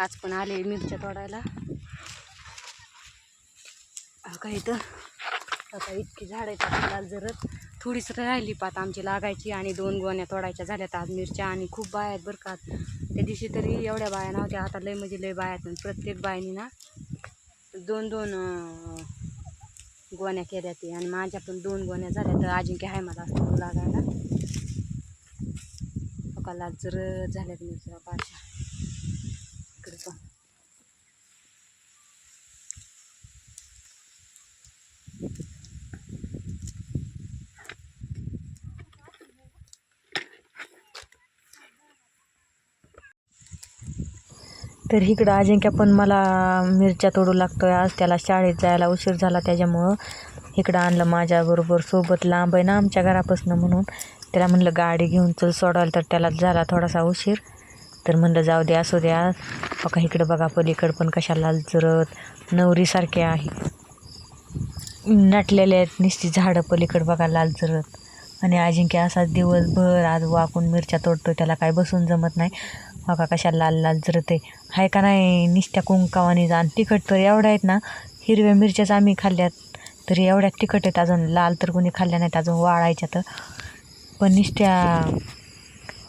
आज पण आले मिरच्या तोडायला. का इथं? आता इतकी झाडं आहेत आपल्याला जरत. थोडीच राहिली पात आमची लागायची आणि दोन गोण्या तोडायच्या झाल्यात आज मिरच्या आणि खूप बाया आहेत बरं का. त्या दिवशी तरी एवढ्या बाया नव्हत्या आता लय म्हणजे लय बाया आहेत पण प्रत्येक बायनी ना दोन दोन गोण्या केल्या ते आणि माझ्या पण दोन गोण्या झाल्या. तर अजिंक्य आहे मला असं लागायला. बघा जर झाल्यात मिरच्या पाशा इकडे पण तर इकडं अजिंक्य पण मला मिरच्या तोडू लागतो आहे आज त्याला शाळेत जायला उशीर झाला त्याच्यामुळं इकडं आणलं माझ्याबरोबर. सोबत लांब आहे ना आमच्या घरापासून म्हणून. त्याला म्हणलं गाडी घेऊन चल सोडवायला तर त्याला झाला थोडासा उशीर. तर म्हणलं जाऊ द्या असू द्या बघा इकडं बघा पलीकडं पण कशा लाल जरत नवरीसारखे आहे. नटलेले आहेत निश्चित झाडं पलीकडं बघा लाल जरत. आणि अजिंक्य असाच दिवसभर आज वाकून मिरच्या तोडतो त्याला काय बसून जमत नाही. बघा कशा लाल लाल जरत आहे का नाही? निष्ट्या कुंकावानी आणि तिखट तर एवढ्या आहेत ना हिरव्या मिरच्याच आम्ही खाल्ल्यात. तरी एवढ्या तिखट आहेत अजून. लाल तर कोणी खाल्ल्या नाहीत अजून वाळायच्या तर. पण निष्ट्या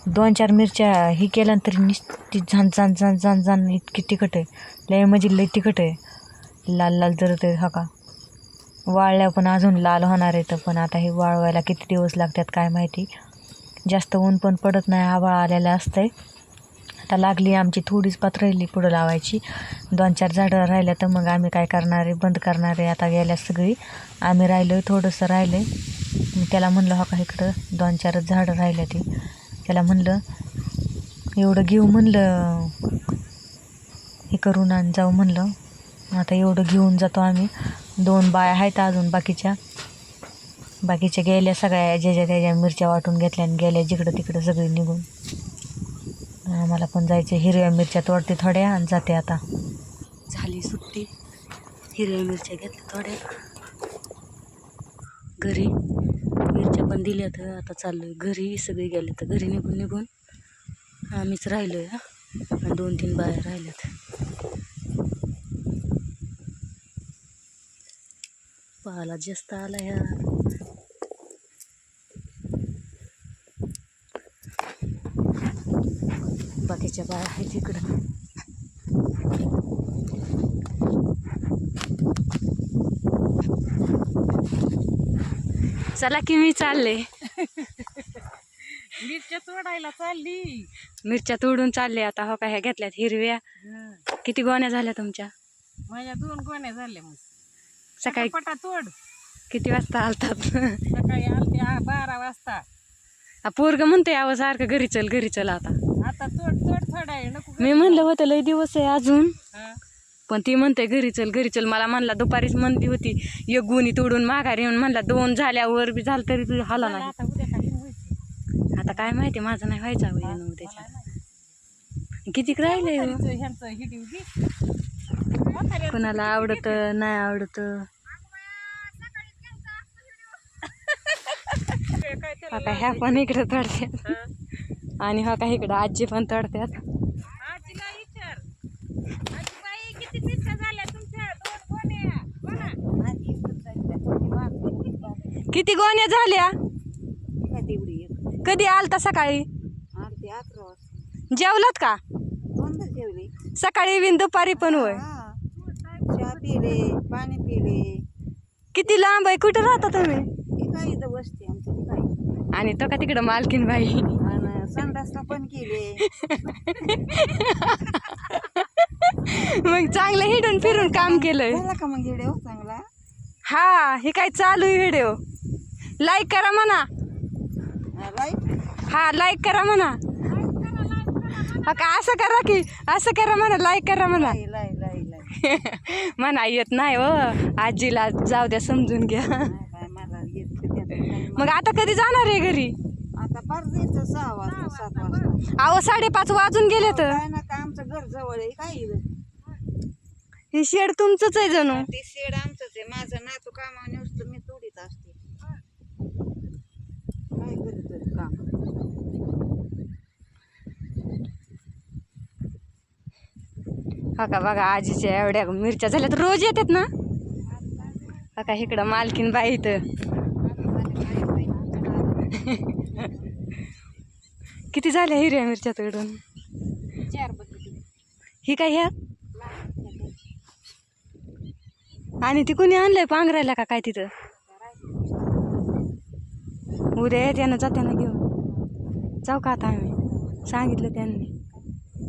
दोन चार मिरच्या हे केल्या तरी निष्ठी झान झान झान झान झान इतकी तिखट आहे. लय म्हणजे लय तिखट आहे. लाल लाल जरत आहे हा का? वाळल्या पण अजून लाल होणार आहे तर पण आता हे वाळवायला किती दिवस लागतात काय माहिती? जास्त ऊन पण पडत नाही आभाळ आलेलं असतंय. आता लागली आमची थोडीच पात राहिली पुढं लावायची. दोन चार झाडं राहिल्या तर मग आम्ही काय करणार आहे? बंद करणार आहे आता गेल्या सगळी. आम्ही राहिलो आहे थोडंसं राहिलं आहे मी त्याला म्हणलं हो का इकडं दोन चारच झाडं राहिल्या ती. त्याला म्हणलं एवढं घेऊ म्हणलं हे करून आणि जाऊ म्हणलं. आता एवढं घेऊन जातो आम्ही. दोन बाया आहेत अजून बाकीच्या. बाकीच्या गेल्या सगळ्या ज्याच्या त्याच्या मिरच्या वाटून घेतल्या आणि गेल्या जिकडं तिकडं सगळी निघून. आम्हाला पण जायचं हिरव्या मिरच्या तोडते थोड्या आणि जाते आता. झाली सुट्टी. हिरव्या मिरच्या घेतल्या थोड्या. घरी मिरच्या पण दिल्या तर आता चाललोय. घरी सगळे गेले तर घरी निघून निघून आम्हीच राहिलोय आहे आणि दोन तीन बाया राहिल्यात. पाला जास्त आला ह्या. बाकीच्या बाया आहेत इकडं चला की मी चालले. मिरच्या तोडायला चालली. मिरच्या तोडून चालले आता हो का ह्या घेतल्यात हिरव्या. किती गोण्या झाल्या तुमच्या? माझ्या दोन गोण्या झाल्या मग सकाळी पटा तोड. किती वाजता आलतात? सकाळी आलते बारा वाजता. पोरग म्हणते यावं सारखं घरी चल घरी चल आता. आता तोड तोड थोडा आहे. नको मी म्हणलं होतं लय दिवस आहे अजून. हा. पण ती म्हणते घरी चल घरी चल. मला म्हणला दुपारीच म्हणती होती. एक गुणी तोडून माघारी येऊन म्हणला दोन झाल्यावर बी झालं तरी तुझं हाला मला नाही. आता उद्या काही व्हायचं. आता काय माहिती माझं नाही व्हायचं उद्याच्या कितीक राहिलंय हो? ह्यांचं हिडीव घे कोणाला आवडत नाही आवडत? आता ह्या पण इकडे तडत्यात आणि हा का इकडं आजी पण तडत्यात. आजीला विचार. आजीबाई किती मिरच्या झाल्या तुमच्या दोन गोण्या? बोला. किती गोण्या झाल्या? कधी आलता सकाळी? जेवलात का? सकाळी बिन दुपारी पण होय. चहा पिले पाणी पिले. किती लांब आहे कुठं राहता तुम्ही? आणि तो का तिकडं मालकीन बाई संडासला पण केले मग चांगलं हिडून फिरून काम केलंय. झाला का मग हो चांगला? हा हे काय चालू आहे व्हिडिओ? लाईक करा म्हणा. राईट हा लाईक करा म्हणा. हा का असं करा की असं करा म्हणा लाईक करा म्हणा. लाई लाई लाई लाई म्हणा येत नाही हो. आजीला जाऊ द्या समजून घ्या. मला येत. मग आता कधी जाणार आहे घरी? आता फार जायचं सहा वाजता सात वाजता. अहो साडेपाच वाजून गेले तर. काय ना का आमचं घर जवळ आहे काय इथं? हे शेड तुमचंच आहे जणू. ते शेड आमचंच आहे. माझं नातू कामावर नुसतं मी तोडीत असते. काय करीत काम? हा का बघा आजीच्या एवढ्या मिरच्या झाल्या तर रोज येतात ना? का इकडं मालकीन बाई इथं. किती झाल्या हिरव्या मिरच्या तोडून? ही काय ह्या? आणि ती कुणी आणलंय पांघरायला का काय तिथं? उद्या येत्यानं जात्यानं घेऊन. जाऊ का आता आम्ही? सांगितलं त्यांनी.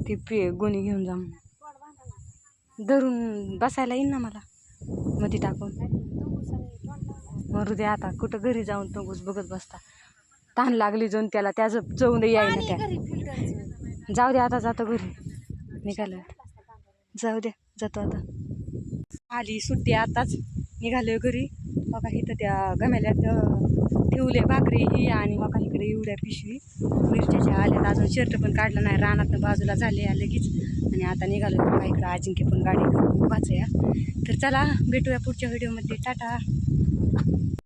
ती पे गोणी घेऊन जा म्हणून. धरून बसायला येईन ना मला. मध्ये टाकून. मरू दे आता. कुठं घरी जाऊन तंगूस बघत बसता. तहान लागली जाऊन त्याला त्याचं जाऊन यायला त्या. जाऊ दे आता जातो घरी. निघालं. जाऊ दे जातो आता. आली सुट्टी आताच. निघालोय घरी. बघा इथं त्या गमेल्यात ठेवले भाकरी ही आणि बघा इकडे एवढ्या पिशवी. मिरच्याच्या आल्यात. अजून शर्ट पण काढलं नाही. रानातनं बाजूला झाले या लगेच. आणि आता निघालो बघा इकडं अजिंक्य पण गाडी उभाच हा. तर चला भेटूया पुढच्या व्हिडिओमध्ये टाटा.